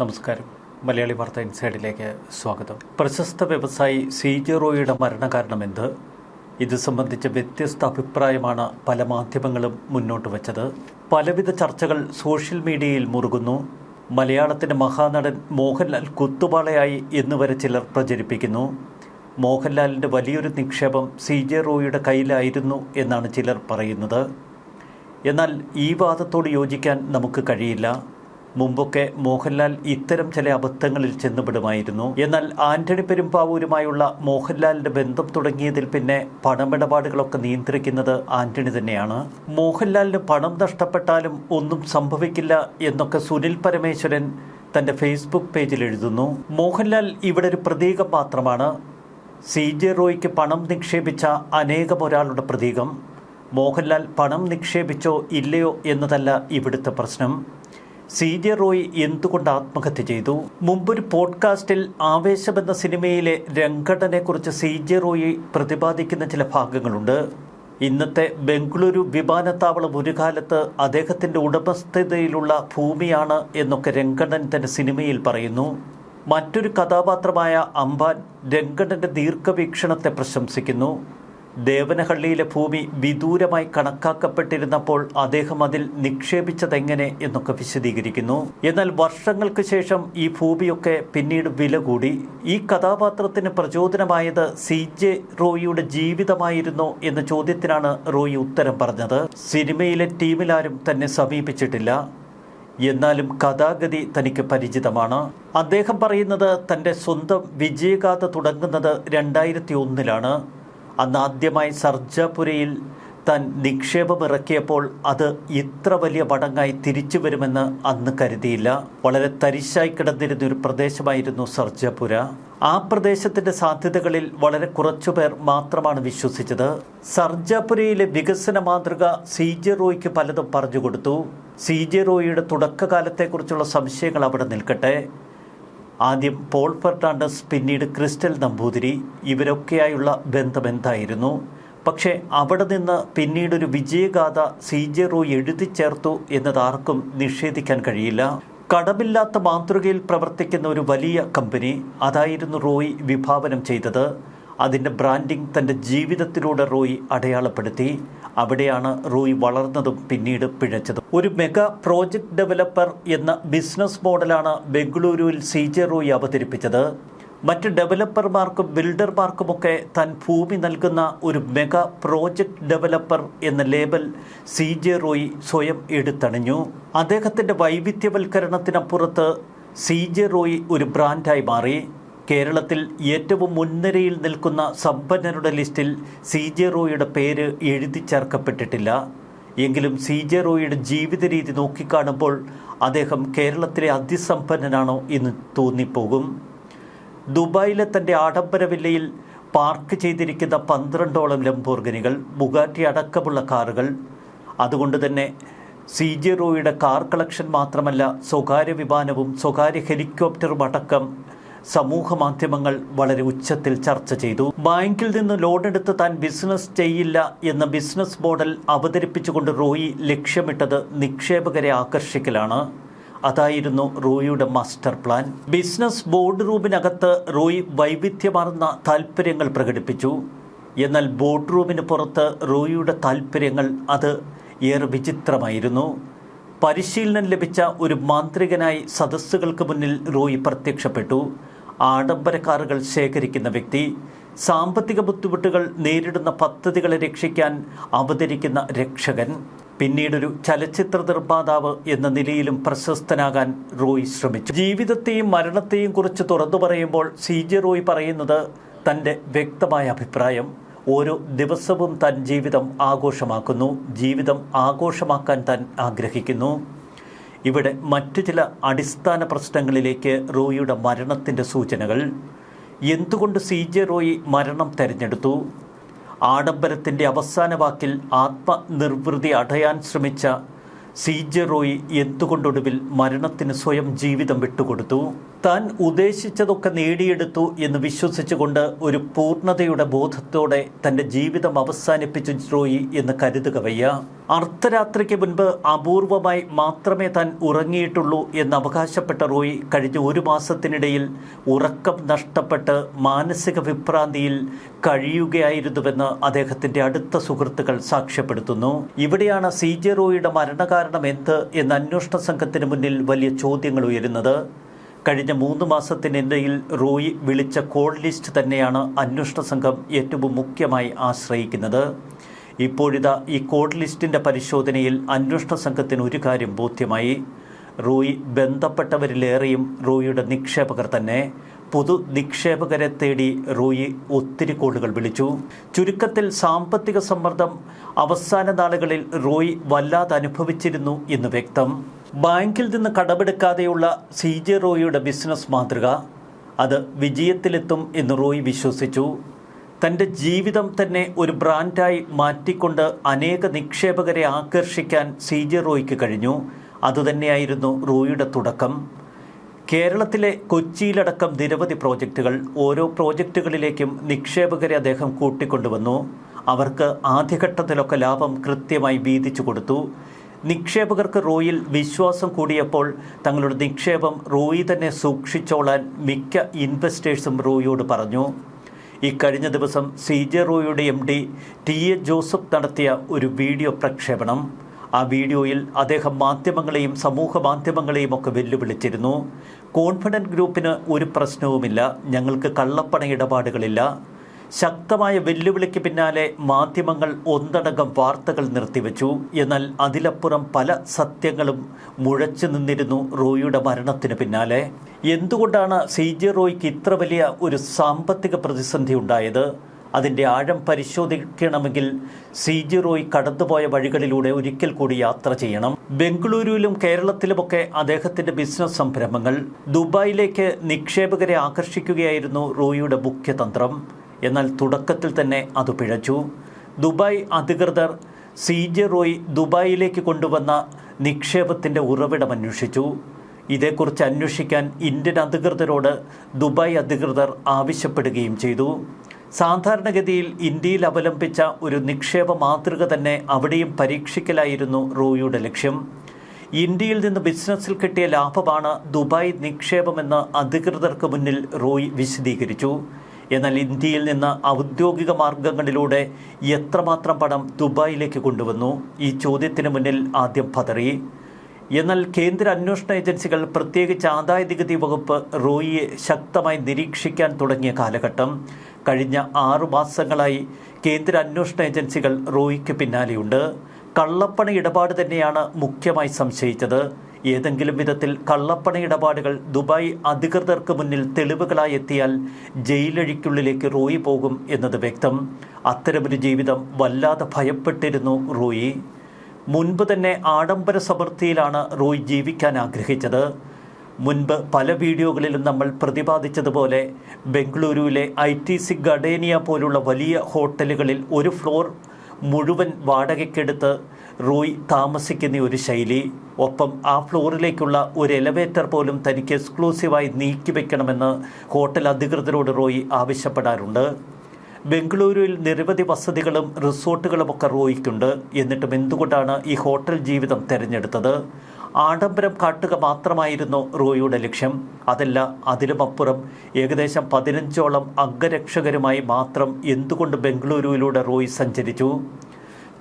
നമസ്കാരം. മലയാളി വാർത്ത ഇൻസൈഡിലേക്ക് സ്വാഗതം. പ്രശസ്ത വ്യവസായി സി ജെ മരണകാരണം എന്ത് ഇത് സംബന്ധിച്ച വ്യത്യസ്ത അഭിപ്രായമാണ് പല മാധ്യമങ്ങളും മുന്നോട്ട് വച്ചത്. പലവിധ ചർച്ചകൾ സോഷ്യൽ മീഡിയയിൽ മുറുകുന്നു. മലയാളത്തിന്റെ മഹാനടൻ മോഹൻലാൽ കുത്തുപാളയായി എന്നുവരെ ചിലർ പ്രചരിപ്പിക്കുന്നു. മോഹൻലാലിന്റെ വലിയൊരു നിക്ഷേപം സി ജെ റോയിയുടെ കയ്യിലായിരുന്നു എന്നാണ് ചിലർ പറയുന്നത്. എന്നാൽ ഈ വാദത്തോട് യോജിക്കാൻ നമുക്ക് കഴിയില്ല. മുമ്പൊക്കെ മോഹൻലാൽ ഇത്തരം ചില അബദ്ധങ്ങളിൽ ചെന്നുപെടുമായിരുന്നു. എന്നാൽ ആന്റണി പെരുമ്പാവൂരുമായുള്ള മോഹൻലാലിന്റെ ബന്ധം തുടങ്ങിയതിൽ പിന്നെ പണമിടപാടുകളൊക്കെ നിയന്ത്രിക്കുന്നത് ആന്റണി തന്നെയാണ്. മോഹൻലാലിന് പണം നഷ്ടപ്പെട്ടാലും ഒന്നും സംഭവിക്കില്ല എന്നൊക്കെ സുനിൽ പരമേശ്വരൻ തന്റെ ഫേസ്ബുക്ക് പേജിൽ എഴുതുന്നു. മോഹൻലാൽ ഇവിടെ ഒരു പ്രതീകം മാത്രമാണ്. സി ജെ റോയ്ക്ക് പണം നിക്ഷേപിച്ച അനേകം ഒരാളുടെ പ്രതീകം. മോഹൻലാൽ പണം നിക്ഷേപിച്ചോ ഇല്ലയോ എന്നതല്ല ഇവിടുത്തെ പ്രശ്നം. സി ജെ റോയ് എന്തുകൊണ്ട് ആത്മഹത്യ ചെയ്തു? മുമ്പൊരു പോഡ്കാസ്റ്റിൽ ആവേശം എന്ന സിനിമയിലെ രംഗടനെക്കുറിച്ച് സി ജെ റോയി പ്രതിപാദിക്കുന്ന ചില ഭാഗങ്ങളുണ്ട്. ഇന്നത്തെ ബംഗളൂരു വിമാനത്താവളം ഒരു കാലത്ത് അദ്ദേഹത്തിന്റെ ഉടമസ്ഥതയിലുള്ള ഭൂമിയാണ് എന്നൊക്കെ രംഗണ്ണൻ തന്റെ സിനിമയിൽ പറയുന്നു. മറ്റൊരു കഥാപാത്രമായ അംബാൻ രംഗണ്ണന്റെ ദീർഘവീക്ഷണത്തെ പ്രശംസിക്കുന്നു. ദേവനഹള്ളിയിലെ ഭൂമി വിദൂരമായി കണക്കാക്കപ്പെട്ടിരുന്നപ്പോൾ അദ്ദേഹം അതിൽ നിക്ഷേപിച്ചതെങ്ങനെ എന്നൊക്കെ വിശദീകരിക്കുന്നു. എന്നാൽ വർഷങ്ങൾക്ക് ശേഷം ഈ ഭൂമിയൊക്കെ പിന്നീട് വില കൂടി. ഈ കഥാപാത്രത്തിന് പ്രചോദനമായത് സി ജെ റോയിയുടെ ജീവിതമായിരുന്നോ എന്ന ചോദ്യത്തിനാണ് റോയി ഉത്തരം പറഞ്ഞത്. സിനിമയിലെ ടീമിലാരും തന്നെ സമീപിച്ചിട്ടില്ല. എന്നാലും കഥാഗതി തനിക്ക് പരിചിതമാണ്. അദ്ദേഹം പറയുന്നത് തന്റെ സ്വന്തം വിജയഗാഥ തുടങ്ങുന്നത് രണ്ടായിരത്തി ഒന്നിലാണ്. അന്ന് ആദ്യമായി സർജാപുരയിൽ താൻ നിക്ഷേപം ഇറക്കിയപ്പോൾ അത് ഇത്ര വലിയ മടങ്ങായി തിരിച്ചു വരുമെന്ന് അന്ന് കരുതിയില്ല. വളരെ തരിശായി കിടന്നിരുന്ന ഒരു പ്രദേശമായിരുന്നു സർജാപുര. ആ പ്രദേശത്തിന്റെ സാധ്യതകളിൽ വളരെ കുറച്ചുപേർ മാത്രമാണ് വിശ്വസിച്ചത്. സർജാപുരയിലെ വികസന മാതൃക സി ജെ റോയ്ക്ക് പലതും പറഞ്ഞു കൊടുത്തു. സി ജെ റോയിയുടെ തുടക്കകാലത്തെക്കുറിച്ചുള്ള സംശയങ്ങൾ അവിടെ നിൽക്കട്ടെ. ആദ്യം പോൾ ഫെർണാണ്ടസ് പിന്നീട് ക്രിസ്റ്റൽ നമ്പൂതിരി ഇവരൊക്കെയായുള്ള ബന്ധമെന്തായിരുന്നു പക്ഷേ അവിടെ നിന്ന് പിന്നീടൊരു വിജയഗാഥ സി ജെ റോയ് എഴുതി ചേർത്തു എന്നത് ആർക്കും നിഷേധിക്കാൻ കഴിയില്ല. കടമില്ലാത്ത മാതൃകയിൽ പ്രവർത്തിക്കുന്ന ഒരു വലിയ കമ്പനി അതായിരുന്നു റോയ് വിഭാവനം ചെയ്തത്. അതിന്റെ ബ്രാൻഡിംഗ് തന്റെ ജീവിതത്തിലൂടെ റോയ് അടയാളപ്പെടുത്തി. അവിടെയാണ് റോയ് വളർന്നതും പിന്നീട് പിഴച്ചതും. ഒരു മെഗാ പ്രോജക്റ്റ് ഡെവലപ്പർ എന്ന ബിസിനസ് മോഡലാണ് ബംഗളൂരുവിൽ സി ജെ റോയ് അവതരിപ്പിച്ചത്. മറ്റ് ഡെവലപ്പർമാർക്കും ബിൽഡർമാർക്കുമൊക്കെ തൻ ഭൂമി നൽകുന്ന ഒരു മെഗാ പ്രോജക്റ്റ് ഡെവലപ്പർ എന്ന ലേബൽ സി ജെ റോയ് സ്വയം എടുത്തണിഞ്ഞു. അദ്ദേഹത്തിന്റെ വൈവിധ്യവൽക്കരണത്തിനപ്പുറത്ത് സി ജെ റോയ് ഒരു ബ്രാൻഡായി മാറി. കേരളത്തിൽ ഏറ്റവും മുൻനിരയിൽ നിൽക്കുന്ന സമ്പന്നരുടെ ലിസ്റ്റിൽ സി ജെ റോയിയുടെ പേര് എഴുതി ചേർക്കപ്പെട്ടിട്ടില്ല. എങ്കിലും സി ജെ റോയിയുടെ ജീവിത രീതി നോക്കിക്കാണുമ്പോൾ അദ്ദേഹം കേരളത്തിലെ അതിസമ്പന്നനാണോ എന്ന് തോന്നിപ്പോകും. ദുബായിലെ തന്റെ ആഡംബര വില്ലയിൽ പാർക്ക് ചെയ്തിരിക്കുന്ന പന്ത്രണ്ടോളം ലംബോർഗനികൾ ബുഗാറ്റി അടക്കമുള്ള കാറുകൾ. അതുകൊണ്ട് തന്നെ സി ജെ റോയുടെ കാർ കളക്ഷൻ മാത്രമല്ല സ്വകാര്യ വിമാനവും സ്വകാര്യ ഹെലികോപ്റ്ററും അടക്കം സമൂഹ മാധ്യമങ്ങൾ വളരെ ഉച്ചത്തിൽ ചർച്ച ചെയ്തു. ബാങ്കിൽ നിന്ന് ലോൺ എടുത്ത് താൻ ബിസിനസ് ചെയ്യില്ല എന്ന ബിസിനസ് മോഡൽ അവതരിപ്പിച്ചുകൊണ്ട് റോയി ലക്ഷ്യമിട്ടത് നിക്ഷേപകരെ ആകർഷിക്കലാണ്. അതായിരുന്നു റോയിയുടെ മാസ്റ്റർ പ്ലാൻ. ബിസിനസ് ബോർഡ് റൂമിനകത്ത് റോയി വൈവിധ്യമാർന്ന താല്പര്യങ്ങൾ പ്രകടിപ്പിച്ചു. എന്നാൽ ബോർഡ് റൂമിന് പുറത്ത് റോയിയുടെ താല്പര്യങ്ങൾ അത് ഏറെ വിചിത്രമായിരുന്നു. പരിശീലനം ലഭിച്ച ഒരു മാന്ത്രികനായി സദസ്സുകൾക്ക് മുന്നിൽ റോയി പ്രത്യക്ഷപ്പെട്ടു. ആഡംബര കാറുകൾ ശേഖരിക്കുന്ന വ്യക്തി സാമ്പത്തിക ബുദ്ധിമുട്ടുകൾ നേരിടുന്ന പദ്ധതികളെ രക്ഷിക്കാൻ അവതരിക്കുന്ന രക്ഷകൻ പിന്നീടൊരു ചലച്ചിത്ര നിർമ്മാതാവ് എന്ന നിലയിലും പ്രശസ്തനാകാൻ റോയ് ശ്രമിച്ചു. ജീവിതത്തെയും മരണത്തെയും കുറിച്ച് തുറന്നു പറയുമ്പോൾ സി ജെ റോയ് പറയുന്നത് തന്റെ വ്യക്തമായ അഭിപ്രായം ഓരോ ദിവസവും തൻ ജീവിതം ആഘോഷമാക്കുന്നു ജീവിതം ആഘോഷമാക്കാൻ താൻ ആഗ്രഹിക്കുന്നു. ഇവിടെ മറ്റു ചില അടിസ്ഥാന പ്രശ്നങ്ങളിലേക്ക് റോയിയുടെ മരണത്തിന്റെ സൂചനകൾ. എന്തുകൊണ്ട് സി ജെ റോയി മരണം തിരഞ്ഞെടുത്തു? ആഡംബരത്തിന്റെ അവസാന വാക്കിൽ ആത്മനിർവൃതി അടയാൻ ശ്രമിച്ച സി ജെ റോയി എന്തുകൊണ്ടൊടുവിൽ മരണത്തിന് സ്വയം ജീവിതം വിട്ടുകൊടുത്തു? താൻ ഉദ്ദേശിച്ചതൊക്കെ നേടിയെടുത്തു എന്ന് വിശ്വസിച്ചുകൊണ്ട് ഒരു പൂർണതയുടെ ബോധത്തോടെ തന്റെ ജീവിതം അവസാനിപ്പിച്ചു റോയി എന്ന് കരുതുക വയ്യ. അർദ്ധരാത്രിക്ക് മുൻപ് അപൂർവമായി മാത്രമേ താൻ ഉറങ്ങിയിട്ടുള്ളൂ എന്ന് അവകാശപ്പെട്ട റോയി കഴിഞ്ഞ ഒരു മാസത്തിനിടയിൽ ഉറക്കം നഷ്ടപ്പെട്ട് മാനസിക വിഭ്രാന്തിയിൽ കഴിയുകയായിരുന്നുവെന്ന് അദ്ദേഹത്തിന്റെ അടുത്ത സുഹൃത്തുക്കൾ സാക്ഷ്യപ്പെടുത്തുന്നു. ഇവിടെയാണ് സി ജെ റോയിയുടെ മരണകാരണം എന്ത് എന്ന് അന്വേഷണ സംഘത്തിന് മുന്നിൽ വലിയ ചോദ്യങ്ങൾ ഉയരുന്നത്. കഴിഞ്ഞ മൂന്ന് മാസത്തിനിടയിൽ റോയി വിളിച്ച കോൾ ലിസ്റ്റ് തന്നെയാണ് അന്വേഷണ സംഘം ഏറ്റവും മുഖ്യമായി ആശ്രയിക്കുന്നത്. ഇപ്പോഴിതാ ഈ കോൾ ലിസ്റ്റിന്റെ പരിശോധനയിൽ അന്വേഷണ സംഘത്തിന് ഒരു കാര്യം ബോധ്യമായി. റോയി ബന്ധപ്പെട്ടവരിലേറെയും റോയിയുടെ നിക്ഷേപകർ തന്നെ. പൊതു നിക്ഷേപകരെ തേടി റോയി ഒത്തിരി കോളുകൾ വിളിച്ചു. ചുരുക്കത്തിൽ സാമ്പത്തിക സമ്മർദ്ദം അവസാന നാളുകളിൽ റോയി വല്ലാതെ അനുഭവിച്ചിരുന്നു എന്ന് വ്യക്തം. ബാങ്കിൽ നിന്ന് കടമെടുക്കാതെയുള്ള സി ജെ റോയിയുടെ ബിസിനസ് മാതൃക. അത് വിജയത്തിലെത്തും എന്ന് റോയി വിശ്വസിച്ചു. തന്റെ ജീവിതം തന്നെ ഒരു ബ്രാൻഡായി മാറ്റിക്കൊണ്ട് അനേക നിക്ഷേപകരെ ആകർഷിക്കാൻ സി ജെ റോയ്ക്ക് കഴിഞ്ഞു. അതുതന്നെയായിരുന്നു റോയിയുടെ തുടക്കം. കേരളത്തിലെ കൊച്ചിയിലടക്കം നിരവധി പ്രോജക്റ്റുകൾ ഓരോ പ്രോജക്റ്റുകളിലേക്കും നിക്ഷേപകരെ അദ്ദേഹം കൂട്ടിക്കൊണ്ടുവന്നു. അവർക്ക് ആദ്യഘട്ടത്തിലൊക്കെ ലാഭം കൃത്യമായി വീതിച്ചു കൊടുത്തു. നിക്ഷേപകർക്ക് റോയിൽ വിശ്വാസം കൂടിയപ്പോൾ തങ്ങളുടെ നിക്ഷേപം റോയി തന്നെ സൂക്ഷിച്ചോളാൻ മിക്ക ഇൻവെസ്റ്റേഴ്സും റോയിയോട് പറഞ്ഞു. ഇക്കഴിഞ്ഞ ദിവസം C J റോയുടെ M D T A Joseph നടത്തിയ ഒരു വീഡിയോ പ്രക്ഷേപണം. ആ വീഡിയോയിൽ അദ്ദേഹം മാധ്യമങ്ങളെയും സമൂഹ മാധ്യമങ്ങളെയും ഒക്കെ വെല്ലുവിളിച്ചിരുന്നു. കോൺഫിഡന്റ് ഗ്രൂപ്പിന് ഒരു പ്രശ്നവുമില്ല. ഞങ്ങൾക്ക് കള്ളപ്പണ ഇടപാടുകളില്ല. ശക്തമായ വെല്ലുവിളിക്ക് പിന്നാലെ മാധ്യമങ്ങൾ ഒന്നടങ്കം വാർത്തകൾ നിർത്തിവെച്ചു. എന്നാൽ അതിലപ്പുറം പല സത്യങ്ങളും മുഴച്ചു നിന്നിരുന്നു റോയിയുടെ മരണത്തിന് പിന്നാലെ. എന്തുകൊണ്ടാണ് സി ജെ റോയ്ക്ക് ഇത്ര വലിയ ഒരു സാമ്പത്തിക പ്രതിസന്ധി ഉണ്ടായത്? അതിന്റെ ആഴം പരിശോധിക്കണമെങ്കിൽ സി ജി റോയ് കടന്നുപോയ വഴികളിലൂടെ ഒരിക്കൽ കൂടി യാത്ര ചെയ്യണം. ബംഗളൂരുവിലും കേരളത്തിലുമൊക്കെ അദ്ദേഹത്തിന്റെ ബിസിനസ് സംരംഭങ്ങൾ. ദുബായിലേക്ക് നിക്ഷേപകരെ ആകർഷിക്കുകയായിരുന്നു റോയിയുടെ മുഖ്യതന്ത്രം. എന്നാൽ തുടക്കത്തിൽ തന്നെ അത് പിഴച്ചു. ദുബായ് അധികൃതർ സി റോയ് ദുബായിലേക്ക് കൊണ്ടുവന്ന നിക്ഷേപത്തിന്റെ ഉറവിടം അന്വേഷിച്ചു. ഇതേക്കുറിച്ച് അന്വേഷിക്കാൻ ഇന്ത്യൻ അധികൃതരോട് ദുബായ് അധികൃതർ ആവശ്യപ്പെടുകയും ചെയ്തു. സാധാരണഗതിയിൽ ഇന്ത്യയിൽ അവലംബിച്ച ഒരു നിക്ഷേപ മാതൃക തന്നെ അവിടെയും പരീക്ഷിക്കലായിരുന്നു റോയിയുടെ ലക്ഷ്യം. ഇന്ത്യയിൽ നിന്ന് ബിസിനസ്സിൽ കിട്ടിയ ലാഭമാണ് ദുബായ് നിക്ഷേപമെന്ന് അധികൃതർക്ക് മുന്നിൽ റോയ് വിശദീകരിച്ചു. എന്നാൽ ഇന്ത്യയിൽ നിന്ന് ഔദ്യോഗിക മാർഗങ്ങളിലൂടെ എത്രമാത്രം പണം ദുബായിലേക്ക് കൊണ്ടുവന്നു? ഈ ചോദ്യത്തിന് മുന്നിൽ ആദ്യം പതറി. എന്നാൽ കേന്ദ്ര അന്വേഷണ ഏജൻസികൾ പ്രത്യേകിച്ച് ആദായ നികുതി വകുപ്പ് റോയിയെ ശക്തമായി നിരീക്ഷിക്കാൻ തുടങ്ങിയ കാലഘട്ടം. കഴിഞ്ഞ ആറു മാസങ്ങളായി കേന്ദ്ര അന്വേഷണ ഏജൻസികൾ റോയിക്ക് പിന്നാലെയുണ്ട്. കള്ളപ്പണ ഇടപാട് തന്നെയാണ് മുഖ്യമായി സംശയിച്ചത്. ഏതെങ്കിലും വിധത്തിൽ കള്ളപ്പണ ഇടപാടുകൾ ദുബായ് അധികൃതർക്ക് മുന്നിൽ തെളിവുകളായി എത്തിയാൽ ജയിലഴിക്കുള്ളിലേക്ക് റോയി പോകും എന്നത് വ്യക്തം. അത്തരമൊരു ജീവിതം വല്ലാതെ ഭയപ്പെട്ടിരുന്നു റോയി. മുൻപ് തന്നെ ആഡംബര സമൃദ്ധിയിലാണ് റോയ് ജീവിക്കാൻ ആഗ്രഹിച്ചത്. മുൻപ് പല വീഡിയോകളിലും നമ്മൾ പ്രതിപാദിച്ചതുപോലെ ബംഗളൂരുവിലെ ഐ ടി സി ഗഡേനിയ പോലുള്ള വലിയ ഹോട്ടലുകളിൽ ഒരു ഫ്ലോർ മുഴുവൻ വാടകയ്ക്കെടുത്ത് റോയ് താമസിക്കുന്ന ഒരു ശൈലി. ഒപ്പം ആ ഫ്ലോറിലേക്കുള്ള ഒരു എലവേറ്റർ പോലും തനിക്ക് എക്സ്ക്ലൂസീവായി നീക്കിവെക്കണമെന്ന് ഹോട്ടൽ അധികൃതരോട് റോയ് ആവശ്യപ്പെടാറുണ്ട്. ബംഗളൂരുവിൽ നിരവധി വസതികളും റിസോർട്ടുകളുമൊക്കെ റോയിക്കുണ്ട്. എന്നിട്ടും എന്തുകൊണ്ടാണ് ഈ ഹോട്ടൽ ജീവിതം തിരഞ്ഞെടുത്തത്? ആഡംബരം കാട്ടുക മാത്രമായിരുന്നു റോയിയുടെ ലക്ഷ്യം. അതല്ല അതിലുമപ്പുറം ഏകദേശം പതിനഞ്ചോളം അംഗരക്ഷകരുമായി മാത്രം എന്തുകൊണ്ട് ബംഗളൂരുവിലൂടെ റോയി സഞ്ചരിച്ചു?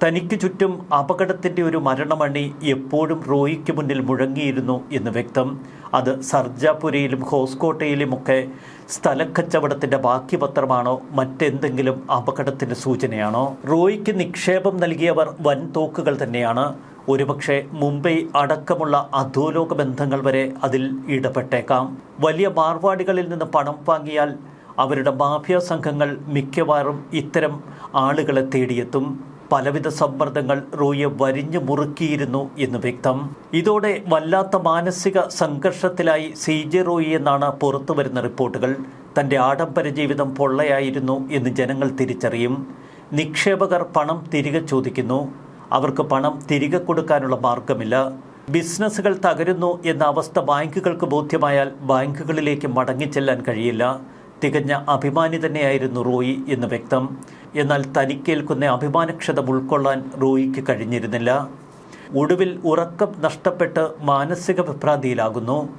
തനിക്ക് ചുറ്റും അപകടത്തിന്റെ ഒരു മരണമണി എപ്പോഴും റോയിക്ക് മുന്നിൽ മുഴങ്ങിയിരുന്നു എന്ന് വ്യക്തം. അത് സർജാപുരയിലും ഹോസ്കോട്ടയിലുമൊക്കെ സ്ഥലക്കച്ചവടത്തിന്റെ ബാക്കി പത്രമാണോ മറ്റെന്തെങ്കിലും അപകടത്തിന്റെ സൂചനയാണോ? റോയിക്ക് നിക്ഷേപം നൽകിയവർ വൻ തോക്കുകൾ തന്നെയാണ്. ഒരുപക്ഷെ മുംബൈ അടക്കമുള്ള അധോലോക ബന്ധങ്ങൾ വരെ അതിൽ ഇടപെട്ടേക്കാം. വലിയ മാർവാടികളിൽ നിന്ന് പണം വാങ്ങിയാൽ അവരുടെ മാഫിയ സംഘങ്ങൾ മിക്കവാറും ഇത്തരം ആളുകളെ തേടിയെത്തും. പലവിധ സമ്മർദ്ദങ്ങൾ റോയിയെ വരിഞ്ഞു മുറുക്കിയിരുന്നു എന്ന് വ്യക്തം. ഇതോടെ വല്ലാത്ത മാനസിക സംഘർഷത്തിലായി സി ജെ റോയി എന്നാണ് പുറത്തുവരുന്ന റിപ്പോർട്ടുകൾ. തന്റെ ആഡംബര ജീവിതം പൊള്ളയായിരുന്നു എന്ന് ജനങ്ങൾ തിരിച്ചറിയും. നിക്ഷേപകർ പണം തിരികെ ചോദിക്കുന്നു. അവർക്ക് പണം തിരികെ കൊടുക്കാനുള്ള മാർഗമില്ല ബിസിനസ്സുകൾ തകരുന്നു എന്ന അവസ്ഥ ബാങ്കുകൾക്ക് ബോധ്യമായാൽ ബാങ്കുകളിലേക്ക് മടങ്ങിച്ചെല്ലാൻ കഴിയില്ല. തികഞ്ഞ അഭിമാനി തന്നെയായിരുന്നു റോയി എന്ന് വ്യക്തം. എന്നാൽ തനിക്കേൽക്കുന്ന അഭിമാനക്ഷതം ഉൾക്കൊള്ളാൻ റോയിക്ക് കഴിഞ്ഞിരുന്നില്ല. ഒടുവിൽ ഉറക്കം നഷ്ടപ്പെട്ട് മാനസിക വിഭ്രാന്തിയിലാകുന്നു.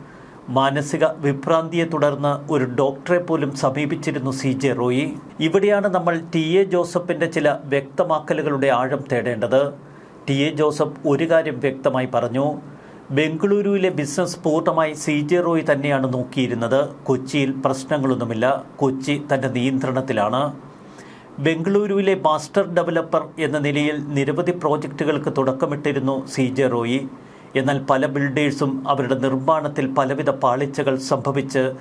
മാനസിക വിഭ്രാന്തിയെ തുടർന്ന് ഒരു ഡോക്ടറെ പോലും സമീപിച്ചിരുന്നു സി ജെ റോയി. ഇവിടെയാണ് നമ്മൾ ടി എ ജോസഫിന്റെ ചില വ്യക്തമാക്കലുകളുടെ ആഴം തേടേണ്ടത്. ടി എ ജോസഫ് ഒരു കാര്യം വ്യക്തമായി പറഞ്ഞു. ബംഗളൂരുവിലെ ബിസിനസ് പൂർണമായി സി ജെ റോയി തന്നെയാണ് നോക്കിയിരുന്നത്. കൊച്ചിയിൽ പ്രശ്നങ്ങളൊന്നുമില്ല. കൊച്ചി തന്റെ നിയന്ത്രണത്തിലാണ്. ബംഗളൂരുവിലെ മാസ്റ്റർ ഡെവലപ്പർ എന്ന നിലയിൽ നിരവധി പ്രോജക്റ്റുകൾക്ക് തുടക്കമിട്ടിരുന്നു സി ജെ റോയി. എന്നാൽ പല ബിൽഡേഴ്സും അവരുടെ നിർമ്മാണത്തിൽ പലവിധ പാളിച്ചകൾ സംഭവിച്ച്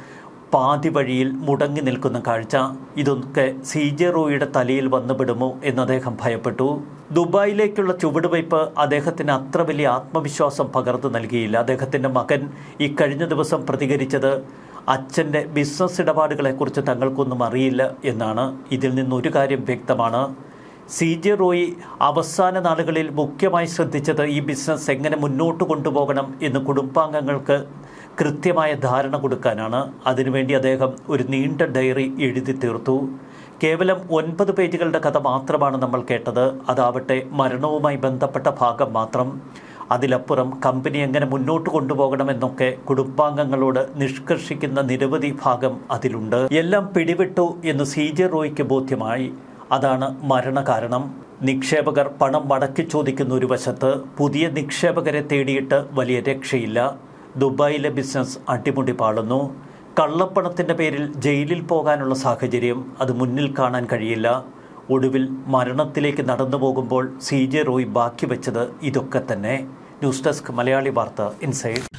പാതി വഴിയിൽ മുടങ്ങി നിൽക്കുന്ന കാഴ്ച. ഇതൊക്കെ സി ജെ റോയിയുടെ തലയിൽ വന്നുപെടുമോ എന്ന് അദ്ദേഹം ഭയപ്പെട്ടു. ദുബായിലേക്കുള്ള ചുവടുവയ്പ് അദ്ദേഹത്തിന് അത്ര വലിയ ആത്മവിശ്വാസം പകർന്നു നൽകിയില്ല. അദ്ദേഹത്തിന്റെ മകൻ ഇക്കഴിഞ്ഞ കഴിഞ്ഞ ദിവസം പ്രതികരിച്ചത് അച്ഛന്റെ ബിസിനസ് ഇടപാടുകളെക്കുറിച്ച് തങ്ങൾക്കൊന്നും അറിയില്ല എന്നാണ് ഇതിൽ നിന്നൊരു കാര്യം വ്യക്തമാണ്. സി ജെ റോയി അവസാന നാളുകളിൽ മുഖ്യമായി ശ്രദ്ധിച്ചത് ഈ ബിസിനസ് എങ്ങനെ മുന്നോട്ട് കൊണ്ടുപോകണം എന്ന് കുടുംബാംഗങ്ങൾക്ക് കൃത്യമായ ധാരണ കൊടുക്കാനാണ്. അതിനുവേണ്ടി അദ്ദേഹം ഒരു നീണ്ട ഡയറി എഴുതി തീർത്തു. കേവലം ഒൻപത് പേജുകളുടെ കഥ മാത്രമാണ് നമ്മൾ കേട്ടത്. അതാവട്ടെ മരണവുമായി ബന്ധപ്പെട്ട ഭാഗം മാത്രം. അതിലപ്പുറം കമ്പനി എങ്ങനെ മുന്നോട്ട് കൊണ്ടുപോകണമെന്നൊക്കെ കുടുംബാംഗങ്ങളോട് നിഷ്കർഷിക്കുന്ന നിരവധി ഭാഗം അതിലുണ്ട്. എല്ലാം പിടിവിട്ടു എന്ന് സി ജെ റോയ്ക്ക് ബോധ്യമായി. അതാണ് മരണകാരണം. നിക്ഷേപകർ പണം മടക്കി ചോദിക്കുന്ന ഒരു വശത്ത് പുതിയ നിക്ഷേപകരെ തേടിയിട്ട് വലിയ രക്ഷയില്ല. ദുബായിലെ ബിസിനസ് അടിമുടി പാളുന്നു. കള്ളപ്പണത്തിന്റെ പേരിൽ ജയിലിൽ പോകാനുള്ള സാഹചര്യം അത് മുന്നിൽ കാണാൻ കഴിയില്ല. ഒടുവിൽ മരണത്തിലേക്ക് നടന്നു പോകുമ്പോൾ സി ജെ റോയ് ബാക്കി വെച്ചത് ഇതൊക്കെ തന്നെ. ന്യൂസ് ഡെസ്ക് മലയാളി വാർത്ത ഇൻസൈഡ്.